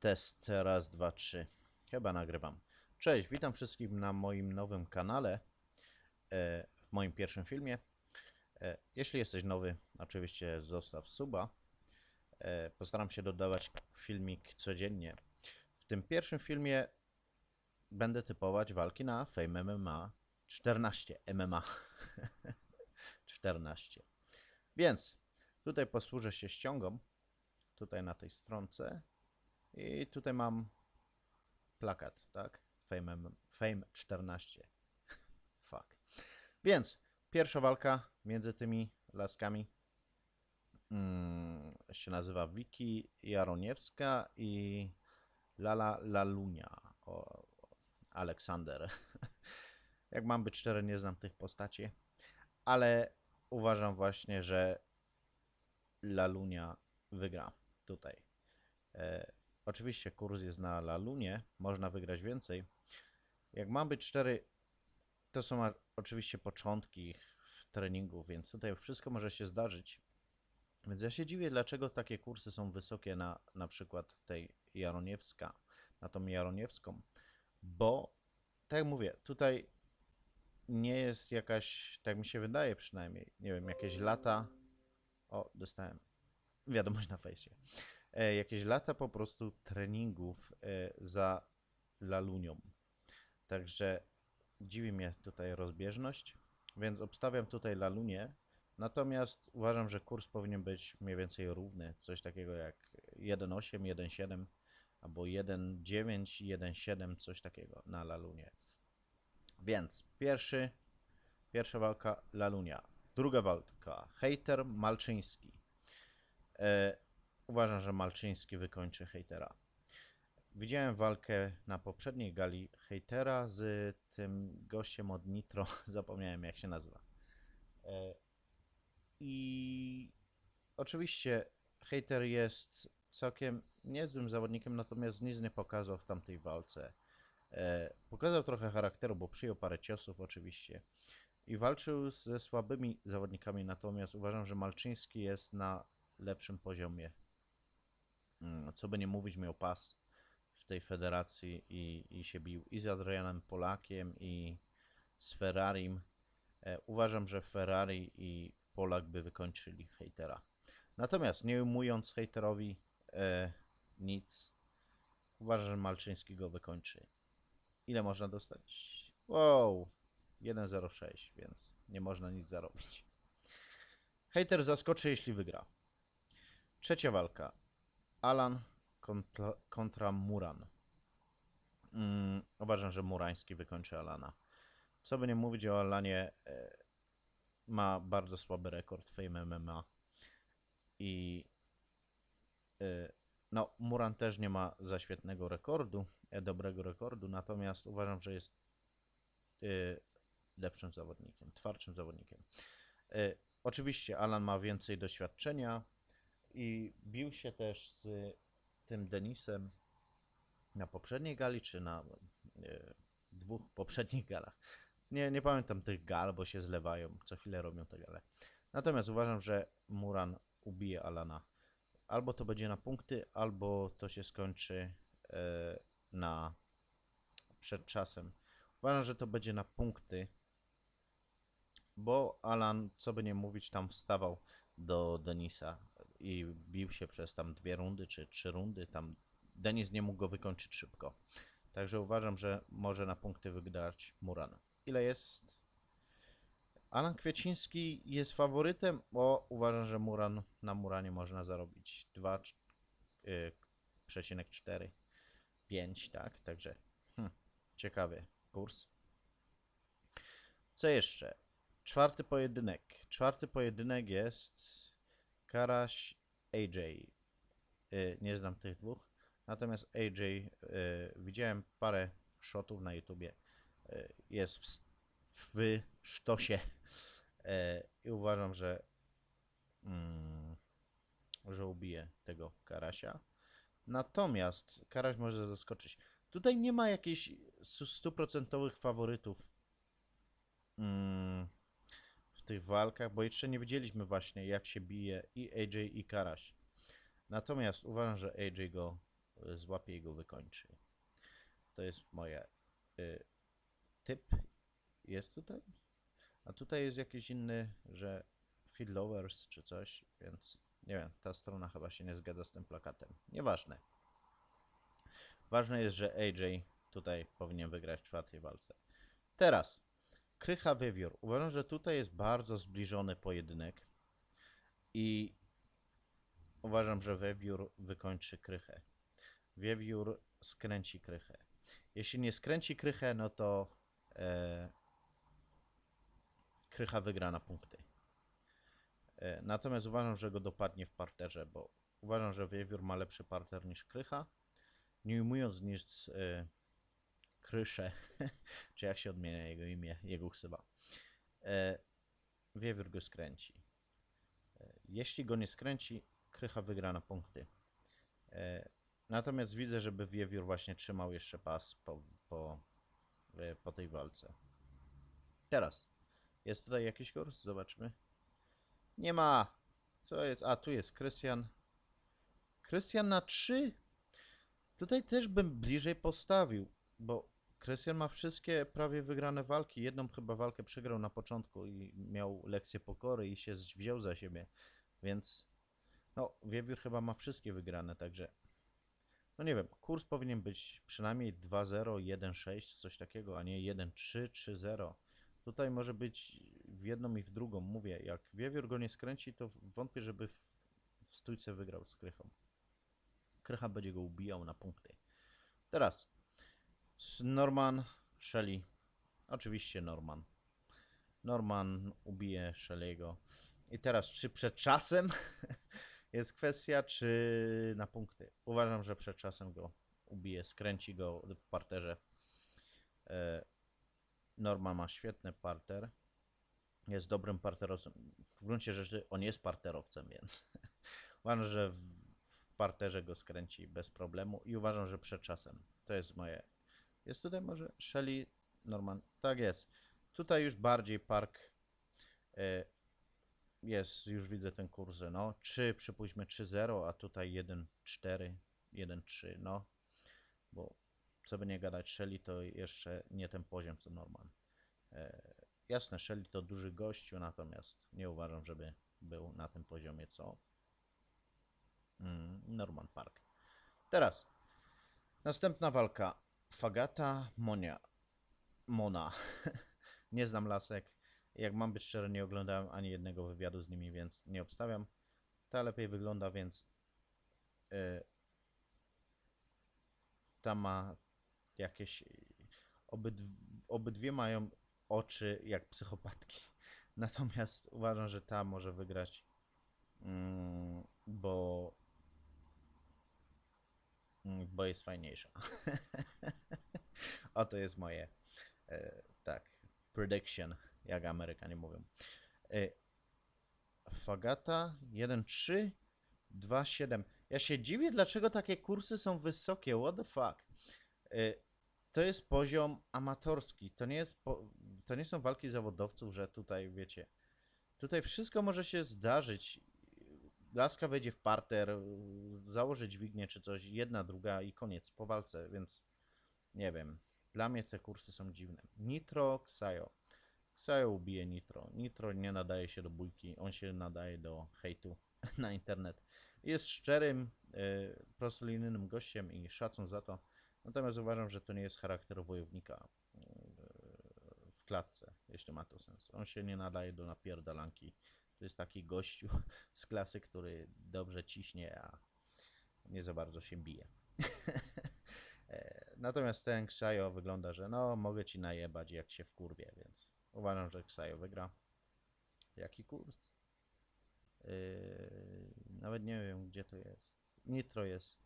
Test raz, dwa, trzy. Chyba nagrywam. Cześć, witam wszystkich na moim nowym kanale, e, w moim pierwszym filmie. E, Jeśli jesteś nowy, oczywiście zostaw suba. E, Postaram się dodawać filmik codziennie. W tym pierwszym filmie będę typować walki na Fame MMA 14 MMA 14. Więc tutaj posłużę się ściągą, tutaj na tej stronce i tutaj mam plakat, tak? Fame, Fame 14. Fuck. Więc pierwsza walka między tymi laskami mm, się nazywa Wiki Jaroniewska i Lala Lalunia. O, Aleksander. Jak mam być szczery, nie znam tych postaci, ale uważam właśnie, że Lalunia wygra tutaj. E, oczywiście kurs jest na Lalunie, można wygrać więcej. Jak mam być szczery, to są oczywiście początki w treningu, więc tutaj wszystko może się zdarzyć. Więc ja się dziwię, dlaczego takie kursy są wysokie na na przykład tej Jaroniewska, na tą Jaroniewską, bo tak jak mówię, tutaj nie jest jakaś, tak mi się wydaje przynajmniej, nie wiem, jakieś lata. O, dostałem wiadomość na fejsie. E, jakieś lata po prostu treningów e, za Lalunią. Także dziwi mnie tutaj rozbieżność, więc obstawiam tutaj Lalunię. Natomiast uważam, że kurs powinien być mniej więcej równy. Coś takiego jak 1,8, 1,7 albo 1,9, 1,7, coś takiego na Lalunie. Więc pierwszy, pierwsza walka Lalunia. Druga walka Hejter Malczyński. E, uważam, że Malczyński wykończy hejtera. Widziałem walkę na poprzedniej gali hejtera z tym gościem od Nitro, zapomniałem jak się nazywa. E, I oczywiście hejter jest całkiem niezłym zawodnikiem, natomiast nic nie pokazał w tamtej walce. E, pokazał trochę charakteru, bo przyjął parę ciosów oczywiście i walczył ze słabymi zawodnikami, natomiast uważam, że Malczyński jest na lepszym poziomie. Co by nie mówić, miał pas w tej federacji i, i się bił i z Adrianem Polakiem i z Ferrarim. E, uważam, że Ferrari i Polak by wykończyli hejtera. Natomiast nie ujmując hejterowi e, nic, uważam, że Malczyński go wykończy. Ile można dostać? Wow, 1.06, więc nie można nic zarobić. Hejter zaskoczy, jeśli wygra. Trzecia walka. Alan kontra, kontra Muran. Mm, uważam, że Murański wykończy Alana. Co by nie mówić o Alanie, e, ma bardzo słaby rekord w MMA. I e, no, Muran też nie ma za świetnego rekordu, e, dobrego rekordu, natomiast uważam, że jest e, lepszym zawodnikiem, twardszym zawodnikiem. E, oczywiście Alan ma więcej doświadczenia i bił się też z tym Denisem na poprzedniej gali, czy na e, dwóch poprzednich galach. Nie, nie pamiętam tych gal, bo się zlewają, co chwilę robią te gale. Natomiast uważam, że Muran ubije Alana. Albo to będzie na punkty, albo to się skończy e, na przed czasem. Uważam, że to będzie na punkty, bo Alan, co by nie mówić, tam wstawał do Denisa i bił się przez tam dwie rundy czy trzy rundy. Tam Denis nie mógł go wykończyć szybko. Także uważam, że może na punkty wygrać Muran. Ile jest? Alan Kwieciński jest faworytem, bo uważam, że Muran na Muranie można zarobić 2,4 5, tak? Także hmm, ciekawy kurs. Co jeszcze? Czwarty pojedynek. Czwarty pojedynek jest Karaś AJ. Y, Nie znam tych dwóch. Natomiast AJ y, widziałem parę shotów na YouTubie. Y, Jest w, w sztosie. I uważam, że mm, że ubije tego Karasia. Natomiast Karaś może zaskoczyć. Tutaj nie ma jakichś stu- stuprocentowych faworytów mm, tych walkach, bo jeszcze nie widzieliśmy właśnie jak się bije i AJ i Karaś. Natomiast uważam, że AJ go y, złapie i go wykończy. To jest moje y, typ. Jest tutaj? A tutaj jest jakiś inny, że feed lovers czy coś, więc nie wiem, ta strona chyba się nie zgadza z tym plakatem. Nieważne. Ważne jest, że AJ tutaj powinien wygrać w czwartej walce. Teraz, Krycha Wiewiór. Uważam, że tutaj jest bardzo zbliżony pojedynek i uważam, że Wiewiór wykończy Krychę. Wiewiór skręci Krychę. Jeśli nie skręci Krychę, no to e, Krycha wygra na punkty. E, natomiast uważam, że go dopadnie w parterze, bo uważam, że Wiewiór ma lepszy parter niż Krycha. Nie ujmując nic e, Kryszę, czy jak się odmienia jego imię, jego ksywa. E, Wiewiór go skręci. E, jeśli go nie skręci, Krycha wygra na punkty. E, natomiast widzę, żeby Wiewiór właśnie trzymał jeszcze pas po, po, e, po tej walce. Teraz. Jest tutaj jakiś kurs? Zobaczmy. Nie ma. Co jest? A, tu jest Krystian. Krystian na 3? Tutaj też bym bliżej postawił, bo Krystian ma wszystkie prawie wygrane walki. Jedną chyba walkę przegrał na początku i miał lekcję pokory i się wziął za siebie. Więc no, Wiewiór chyba ma wszystkie wygrane, także no nie wiem, kurs powinien być przynajmniej 2-0, 1-6, coś takiego, a nie 1-3, 3-0. Tutaj może być w jedną i w drugą. Mówię, jak Wiewiór go nie skręci, to wątpię, żeby w, w stójce wygrał z Krychą. Krycha będzie go ubijał na punkty. Teraz Norman, Shelly. Oczywiście Norman. Norman ubije Shelley'ego. I teraz, czy przed czasem jest kwestia, czy na punkty? Uważam, że przed czasem go ubije, skręci go w parterze. E, Norman ma świetny parter. Jest dobrym parterowcem. W gruncie rzeczy on jest parterowcem, więc uważam, że w parterze go skręci bez problemu i uważam, że przed czasem. To jest moje. Jest tutaj może Shelly Norman. Tak jest. Tutaj już bardziej park. E, jest, już widzę ten kurs, no 3, przypuśćmy 3-0, a tutaj 1-4, 1-3, no. Bo co by nie gadać, Shelly to jeszcze nie ten poziom co Norman. E, jasne, Shelly to duży gościu, natomiast nie uważam, żeby był na tym poziomie co mm, Norman Park. Teraz następna walka. Fagata Monia. Mona. nie znam lasek. Jak mam być szczery, nie oglądałem ani jednego wywiadu z nimi, więc nie obstawiam. Ta lepiej wygląda, więc y, ta ma jakieś. Obydw, obydwie mają oczy jak psychopatki. Natomiast uważam, że ta może wygrać, mm, bo. Bo jest fajniejsza. Oto jest moje. E, tak. Prediction, jak Amerykanie mówią. E, Fagata 1.3, 2.7. Ja się dziwię, dlaczego takie kursy są wysokie. What the fuck? E, to jest poziom amatorski. To nie jest. Po, to nie są walki zawodowców, że tutaj wiecie. Tutaj wszystko może się zdarzyć. Laska wejdzie w parter, założy dźwignię czy coś, jedna, druga i koniec po walce, więc nie wiem. Dla mnie te kursy są dziwne. Nitro, Xayo. Xayo ubije Nitro. Nitro nie nadaje się do bójki, on się nadaje do hejtu na internet. Jest szczerym, y, prostolinijnym gościem i szacun za to. Natomiast uważam, że to nie jest charakter wojownika y, w klatce, jeśli ma to sens. On się nie nadaje do napierdalanki. To jest taki gościu z klasy, który dobrze ciśnie, a nie za bardzo się bije. E, Natomiast ten Xayo wygląda, że no, mogę ci najebać jak się wkurwie, więc uważam, że Xayo wygra. Jaki kurs? Yy, nawet nie wiem, gdzie to jest. Nitro jest.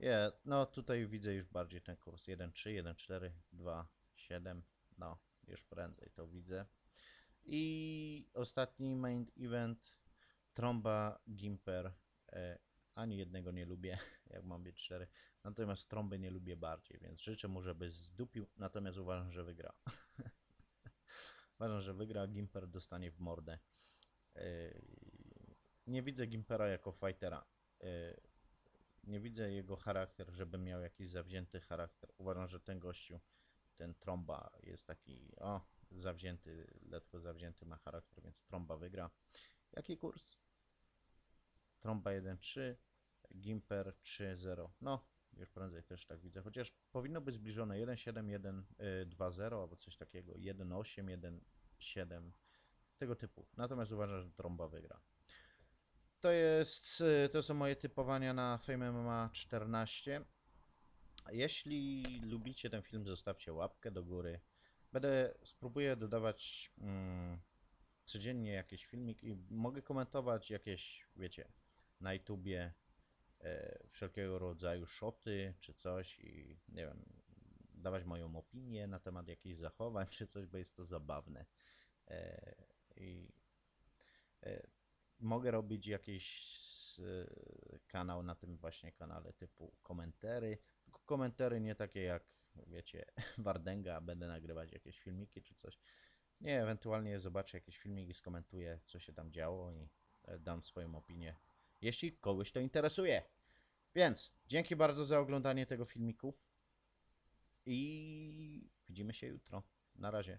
Yeah, no tutaj widzę już bardziej ten kurs. 1.3, 1.4, 2.7. No, już prędzej to widzę. I ostatni main event. Tromba Gimper. E, ani jednego nie lubię, jak mam być szczery. Natomiast trąby nie lubię bardziej, więc życzę mu, żeby zdupił. Natomiast uważam, że wygra. uważam, że wygra. Gimper dostanie w mordę. Yy, nie widzę Gimpera jako fightera. Yy, nie widzę jego charakter, żeby miał jakiś zawzięty charakter. Uważam, że ten gościu, ten trąba jest taki, o, zawzięty, letko zawzięty ma charakter, więc trąba wygra. Jaki kurs? Trąba 1.3, Gimper 3.0. No, już prędzej też tak widzę. Chociaż powinno być zbliżone 1.7, 1.2.0 albo coś takiego. 1.8, 1.7 tego typu. Natomiast uważam, że trąba wygra. To jest, y, to są moje typowania na Fame MMA 14. Jeśli lubicie ten film, zostawcie łapkę do góry. Będę, spróbuję dodawać mm, codziennie jakieś filmik i mogę komentować jakieś, wiecie, na YouTubie e, wszelkiego rodzaju shoty czy coś i nie wiem, dawać moją opinię na temat jakichś zachowań czy coś, bo jest to zabawne. E, I e, mogę robić jakiś e, kanał na tym właśnie kanale typu komentary, tylko komentary nie takie jak wiecie, Wardęga, będę nagrywać jakieś filmiki czy coś. Nie, ewentualnie zobaczę jakieś filmiki, skomentuję co się tam działo i e, dam swoją opinię, jeśli kogoś to interesuje. Więc dzięki bardzo za oglądanie tego filmiku i widzimy się jutro. Na razie.